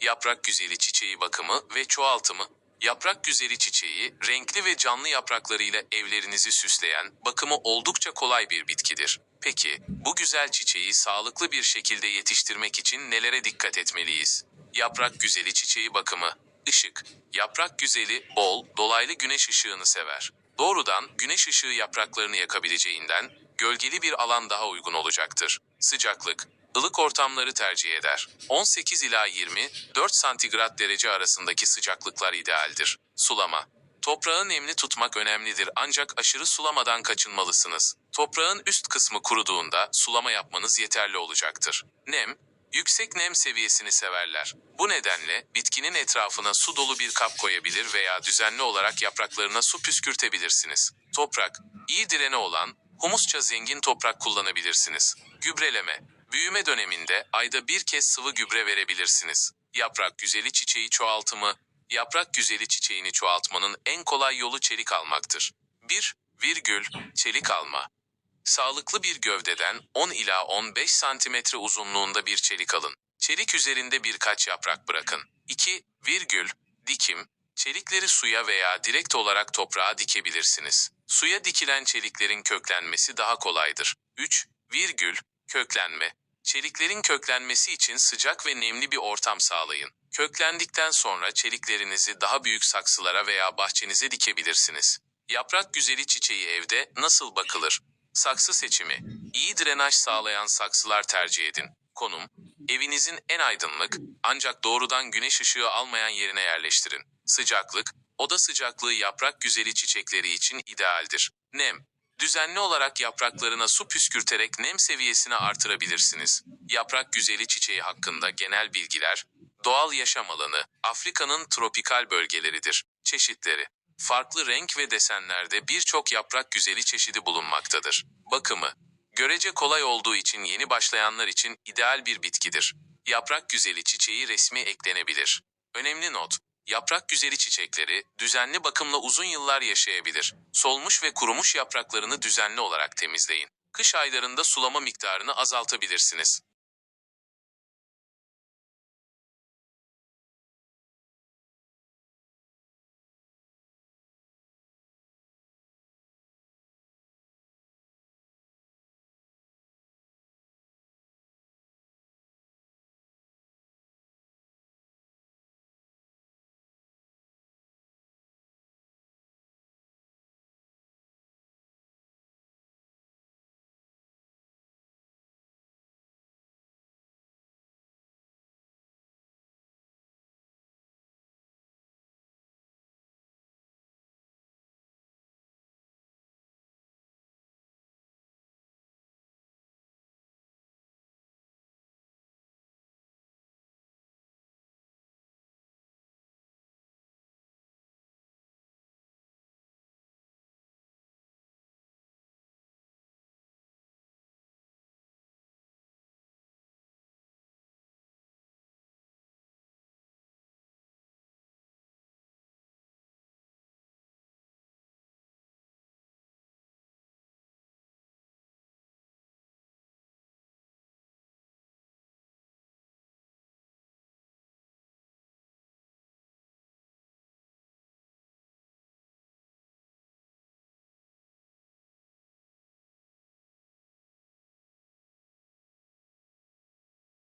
Yaprak güzeli çiçeği bakımı ve çoğaltımı. Yaprak güzeli çiçeği, renkli ve canlı yapraklarıyla evlerinizi süsleyen, bakımı oldukça kolay bir bitkidir. Peki, bu güzel çiçeği sağlıklı bir şekilde yetiştirmek için nelere dikkat etmeliyiz? Yaprak güzeli çiçeği bakımı. Işık. Yaprak güzeli bol, dolaylı güneş ışığını sever. Doğrudan güneş ışığı yapraklarını yakabileceğinden gölgeli bir alan daha uygun olacaktır. Sıcaklık. Ilık ortamları tercih eder. 18 ila 24 santigrat derece arasındaki sıcaklıklar idealdir. Sulama. Toprağı nemli tutmak önemlidir ancak aşırı sulamadan kaçınmalısınız. Toprağın üst kısmı kuruduğunda sulama yapmanız yeterli olacaktır. Nem, yüksek nem seviyesini severler. Bu nedenle bitkinin etrafına su dolu bir kap koyabilir veya düzenli olarak yapraklarına su püskürtebilirsiniz. Toprak, iyi direne olan, humusça zengin toprak kullanabilirsiniz. Gübreleme, büyüme döneminde ayda bir kez sıvı gübre verebilirsiniz. Yaprak güzeli çiçeği çoğaltımı, yaprak güzeli çiçeğini çoğaltmanın en kolay yolu çelik almaktır. 1. Virgül, çelik alma. Sağlıklı bir gövdeden 10 ila 15 santimetre uzunluğunda bir çelik alın. Çelik üzerinde birkaç yaprak bırakın. 2. Virgül, dikim. Çelikleri suya veya direkt olarak toprağa dikebilirsiniz. Suya dikilen çeliklerin köklenmesi daha kolaydır. 3. Virgül, köklenme. Çeliklerin köklenmesi için sıcak ve nemli bir ortam sağlayın. Köklendikten sonra çeliklerinizi daha büyük saksılara veya bahçenize dikebilirsiniz. Yaprak güzeli çiçeği evde nasıl bakılır? Saksı seçimi. İyi drenaj sağlayan saksılar tercih edin. Konum. Evinizin en aydınlık ancak doğrudan güneş ışığı almayan yerine yerleştirin. Sıcaklık. Oda sıcaklığı yaprak güzeli çiçekleri için idealdir. Nem. Düzenli olarak yapraklarına su püskürterek nem seviyesini artırabilirsiniz. Yaprak güzeli çiçeği hakkında genel bilgiler, doğal yaşam alanı, Afrika'nın tropikal bölgeleridir. Çeşitleri, farklı renk ve desenlerde birçok yaprak güzeli çeşidi bulunmaktadır. Bakımı, görece kolay olduğu için yeni başlayanlar için ideal bir bitkidir. Yaprak güzeli çiçeği resmi eklenebilir. Önemli not, Yaprak güzeli çiçekleri düzenli bakımla uzun yıllar yaşayabilir. Solmuş ve kurumuş yapraklarını düzenli olarak temizleyin. Kış aylarında sulama miktarını azaltabilirsiniz.